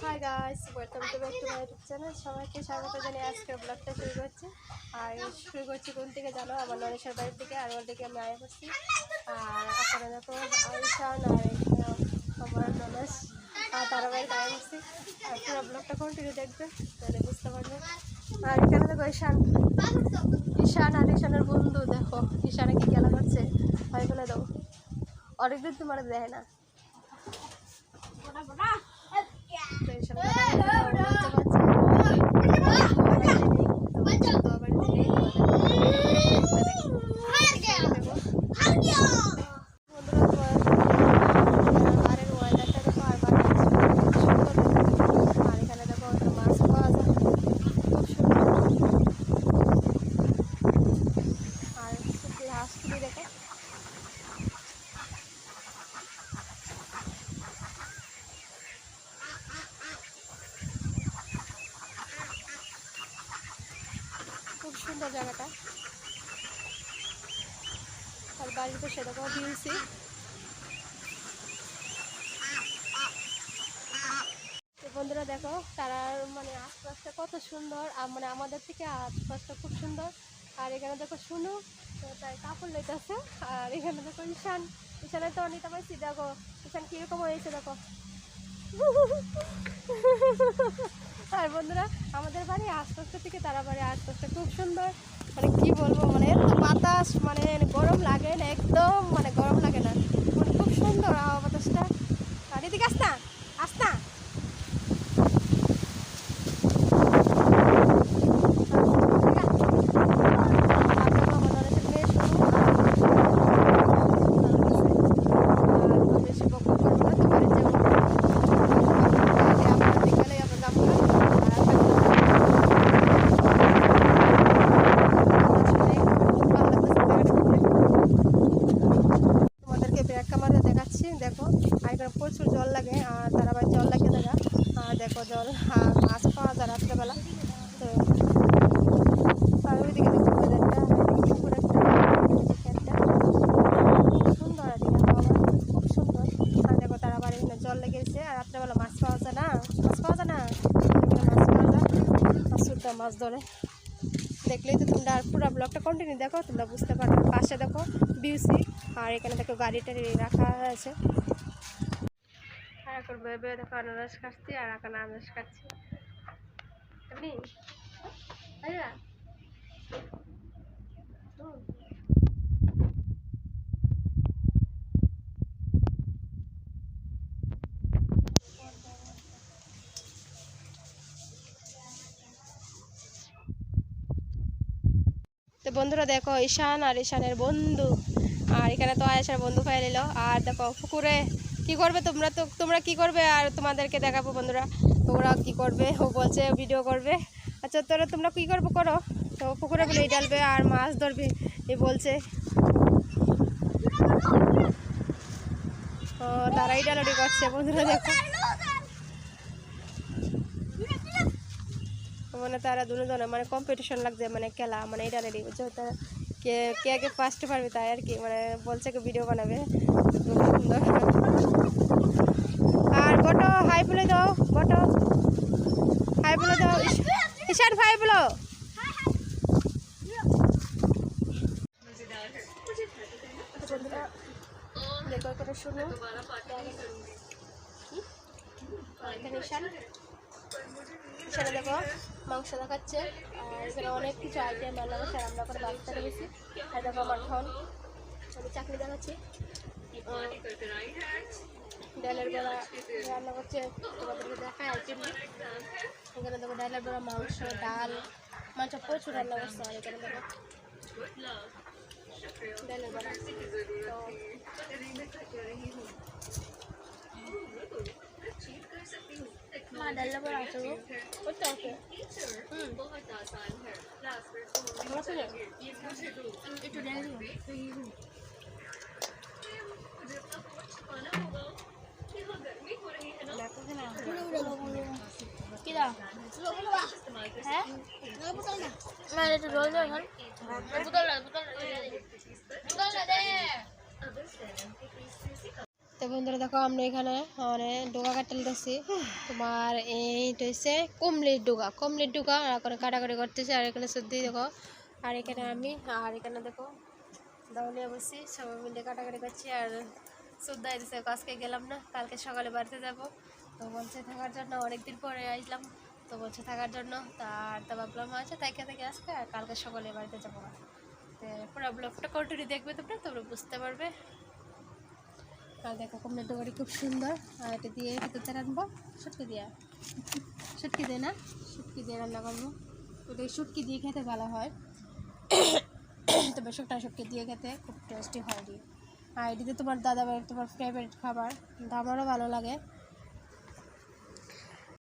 Hi guys welcome to back to my YouTube channel সবাইকে স্বাগত জানিয়ে আজকের ব্লগটা শুরু করছি। আর শুরু করছি কোন থেকে জানো? আমার নরেশের বাড়ির থেকে আর ওর দিকে আমি আয়া করছি আর আপনারা দেখো আয়ুষান আর আমার নরেশ, আর তারা বাড়িতে আয়া করছি আর পুরো ব্লগটা কন্টিনিউ দেখবে তাহলে বুঝতে পারবে আর এখানে দেখো ঈশান। ঈশান আর ঈশানের বন্ধু, দেখো ঈশানে কি খেলা করছে। হয় বলে দাও। অনেকদিন তোমার দেয় না। তো ঈশান কথা বলতে পারছে না। দেখো খুব সুন্দর জায়গাটা। আর পাশে দেখো বিউসি বন্ধুরা দেখো তারার মানে আশপাশটা কত সুন্দর, আর মানে আমাদের থেকে আশপাশটা খুব সুন্দর। আর এখানে দেখো শুনু তো তাই কাপড় লইতেছে। আর এখানে দেখো ঈশান। ঈশানে তো নিতে পারছি দেখো, ঈশান কীরকম হয়েছে, দেখো। আর বন্ধুরা, আমাদের বাড়ি আস্তে আস্তে থেকে তারা বাড়ি আস্তে আস্তে খুব সুন্দর। মানে কি বলব মানে এত বাতাস মানে গরম লাগে না, একদম মানে গরম লাগে না মানে খুব সুন্দর হাওয়া বাতাসটা আর এদিকে আসতা আসতা ব্যাগ ক্যামেরা দেখাচ্ছি, দেখো। আর এখানে প্রচুর জল লাগে, আর তারা আবার জল লাগে দেখা দেখো জল মাছ পাওয়া যায় রাত্রেবেলা। তো, আর ওইদিকে জল লেগেছে, আর রাত্রেবেলা মাছ পাওয়া যায় না? মাছ পাওয়া যায় না? মাছ পাওয়া যায়? মাছ ধরে। দেখলেই তো তোমরা পুরো ব্লগটা কন্টিনিউ দেখো, তোমরা বুঝতে পারবে পাশে দেখো বিউসি আর এখানে দেখো গাড়ি টাড়ি রাখা আছে। আর এখন বেবে দেখো আনারস খাচ্ছি আর এখন আনারস খাচ্ছি এমনি? আইয়া হুম। বন্ধুরা দেখো, ঈশান আর ঈশানের বন্ধু। আর এখানে তো আয়েশার বন্ধু পাই নিল। আর দেখো, পুকুরে কি করবে তোমরা তো, তোমরা কি করবে? আর তোমাদেরকে দেখাবো বন্ধুরা। তোমরা কি করবে? ও বলছে ভিডিও করবে। আচ্ছা তোরা, তোমরা কি করব করো? তো পুকুরে বলে ডালবে আর মাছ ধরবে। এই বলছে। ও, তারাই ডালাডি করছে বন্ধুরা, দেখো। মানে তারা দুজনে মানে কম্পিটিশন লাগছে মানে খেলা মানে এটা রেডি বুঝছ? তারা কে কে আগে ফার্স্ট পারবে তাই আর কি মানে বলছে কি ভিডিও বানাবে। সুন্দর আর বটো হাই বলে দাও, বটো। হাই বলে দাও ঈশান ভাই বলো। দেখো। মাংস দেখাচ্ছে। আর এখানে অনেক কিছু আইটেম রান্না করছে রান্না করে বাচ্চা রেখেছি আর আমার ঠন আমি চাকরি দেখাচ্ছি। ডালের বড়া রান্না করছে, তোমাদেরকে দেখায় আইটেম এখানে দেখো ডালের বড়া মাংস, ডাল, মাংস প্রচুর রান্না করছে আর এখানে দেখো। ডালের বড়া তো মা ডালের বড়া আছে গো ওটা ওকে হুম ভালো আছে না? একটু ডাল দিও দেখো কি না কি দাও হ্যাঁ না একটু জল দাও এখন বোতল না বোতল না বোতল না দে তো বন্ধুরা দেখো আমরা এখানে মানে ডোগা কাটতে দিতেছি তোমার এইটা হচ্ছে কমলির ডোগা। কমলির ডোগা আর এখন কাটাকাটি করতেছি, আর এখানে সর্দি দেখো, আর এখানে আমি, আর এখানে দেখো দাউলিয়া বসছি, সবাই মিলে কাটাকাটি করছি, আর শ্রদ্ধা দিছে আজকে গেলাম না, কালকে সকালে বাড়িতে যাব। তো বলছে থাকার জন্য, অনেকদিন পরে আসলাম, তো বলছে থাকার জন্য তার তো ভাবলাম আছে তাইকে থেকে আসবে আর কালকে সকালে বাড়িতে যাব তো পুরো ব্লগটা কন্টিনিউ দেখবে তোমরা তোমরা বুঝতে পারবে। আর দেখো কমলেটো ডোবাটি খুব সুন্দর। আর এটা দিয়ে ভিতরতে রাখব সুটকি দিয়ে। সুটকি দিয়ে না? সুটকি দিয়ে রান্না করব। ওটা সুটকি দিয়ে খেতে ভালো হয়। তবে শুকনা সুটকি দিয়ে খেতে খুব টেস্টি হয়। আর এটিতে তোমার দাদা তোমার ফেভারিট খাবার। আমারও ভালো লাগে।